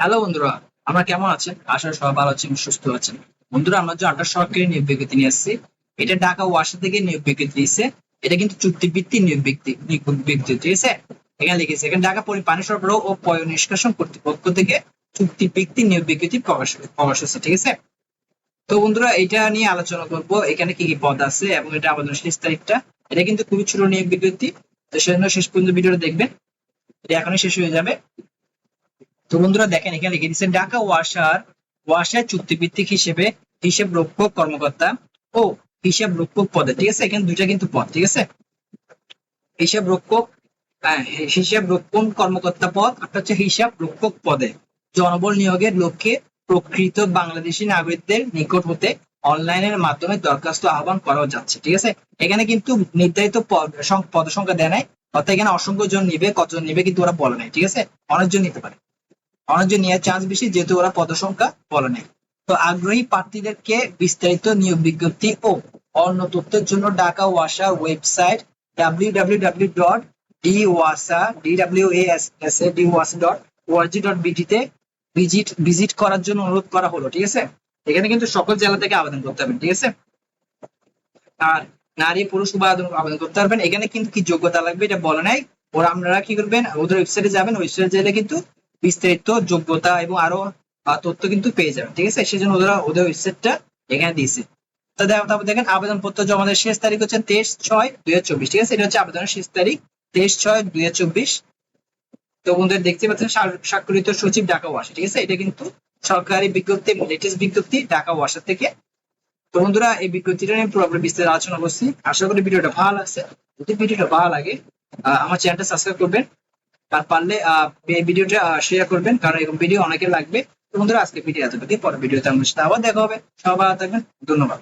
Hello বন্ধুরা, আমরা কেমন আছেন? আশা সবাই ভালো আছেন, সুস্থ আছেন। বন্ধুরা, আমরা যে আঠাশ সরকারি নিয়োগ বিজ্ঞপ্তি নিয়ে আসছি, এটা ঢাকা, ওয়াসা থেকে নিয়োগ বিজ্ঞপ্তি দিয়েছে। এটা কিন্তু চুক্তিভিত্তিক নিয়োগ ব্যক্তি নিয়োগ বিজ্ঞপ্তি, ঠিক আছে? এখানে লিখেছে, এখানে ঢাকা পানি সরবরাহ ও পয় নিষ্কাশন কর্তৃপক্ষ থেকে চুক্তিভিত্তিক নিয়োগ বিজ্ঞপ্তি প্রকাশ প্রকাশ হচ্ছে ঠিক আছে? তো বন্ধুরা, এটা নিয়ে আলোচনা করব, এখানে কি কি পদ আছে এবং এটা আবেদন শেষ তারিখটা। এটা কিন্তু খুবই ছোট নিয়োগ বিজ্ঞপ্তি, তো সেজন্য শেষ পর্যন্ত ভিডিওটা দেখবেন। এটা এখনই শেষ হয়ে যাবে। তো বন্ধুরা দেখেন এখানে লিখে দিচ্ছে ঢাকা ওয়াসার ওয়াসার চুক্তিভিত্তিক হিসেবে হিসেব রক্ষক কর্মকর্তা ও হিসাব রক্ষক পদে ঠিক আছে? এখানে দুইটা কিন্তু পদ ঠিক আছে? হিসাব রক্ষক আহ, হিসাব রক্ষণ কর্মকর্তা পদ একটা হচ্ছে হিসাব রক্ষক পদে। জনবল নিয়োগের লক্ষ্যে প্রকৃত বাংলাদেশি নাগরিকদের নিকট হতে অনলাইনের মাধ্যমে দরখাস্ত আহ্বান করা যাচ্ছে ঠিক আছে? এখানে কিন্তু নির্ধারিত পদ সংখ্যা দেয় নাই অর্থাৎ এখানে অসংখ্য জন নিবে কতজন নিবে কিন্তু ওরা বলে নাই ঠিক আছে? অনেকজন নিতে পারে। অনেকজন নেওয়ার চান্স বেশি, যেহেতু ওরা পদ সংখ্যা বলে নাই। তো আগ্রহী প্রার্থীদেরকে বিস্তারিত নিয়োগ বিজ্ঞপ্তি ও অন্য তথ্যের জন্য ঢাকা ওয়াসা website W dot D Wasa S S A D Wasa dot ORG dot visit visit করার জন্য অনুরোধ করা হলো, ঠিক আছে? এখানে কিন্তু সকল জেলা থেকে আবেদন করতে হবে, ঠিক আছে? আর নারী, পুরুষ উভয় আবেদন- আবেদন করতে পারবেন। এখানে কিন্তু কি যোগ্যতা লাগবে এটা বলে নাই। ওরা আপনারা কি করবেন? ওদের ওয়েবসাইটে যাবেন ওয়েবসাইটে গেলে কিন্তু বিস্তারিত যোগ্যতা এবং আরও তথ্য কিন্তু পেয়ে যাবেন ঠিক আছে? সেজন্য ওরা ওদের ওয়েবসাইটটা এখানে দিয়েছে। তো তারপর দেখেন আবেদন পত্র জমা দেওয়ার শেষ তারিখ হচ্ছে তেইশ ছয় দুই হাজার ঠিক আছে? এটা হচ্ছে আবেদনের শেষ তারিখ, তেইশ ছয় দুই তো বন্ধুরা দেখতে পাচ্ছেন স্বাক্ষরিত সচিব ঢাকা ওয়াসা ঠিক আছে? এটা কিন্তু সরকারি বিজ্ঞপ্তি লেটেস্ট বিজ্ঞপ্তি ঢাকা ওয়াসা থেকে। তো বন্ধুরা, এই বিজ্ঞপ্তিটা নিয়ে পুরোপুরি বিস্তারিত আলোচনা করছি। আশা করি ভিডিওটা ভালো লাগছে। যদি ভিডিওটা ভালো লাগে আমার চ্যানেলটা সাবস্ক্রাইব করবেন। আর পারলে ভিডিওটা শেয়ার করবেন, কারণ এরকম ভিডিও অনেকে লাগবে। বন্ধুরা আজকে ভিডিও এতটুকু পরে ভিডিওতে আমার সাথে আবার দেখা হবে। সবাই ভালো থাকবেন। ধন্যবাদ।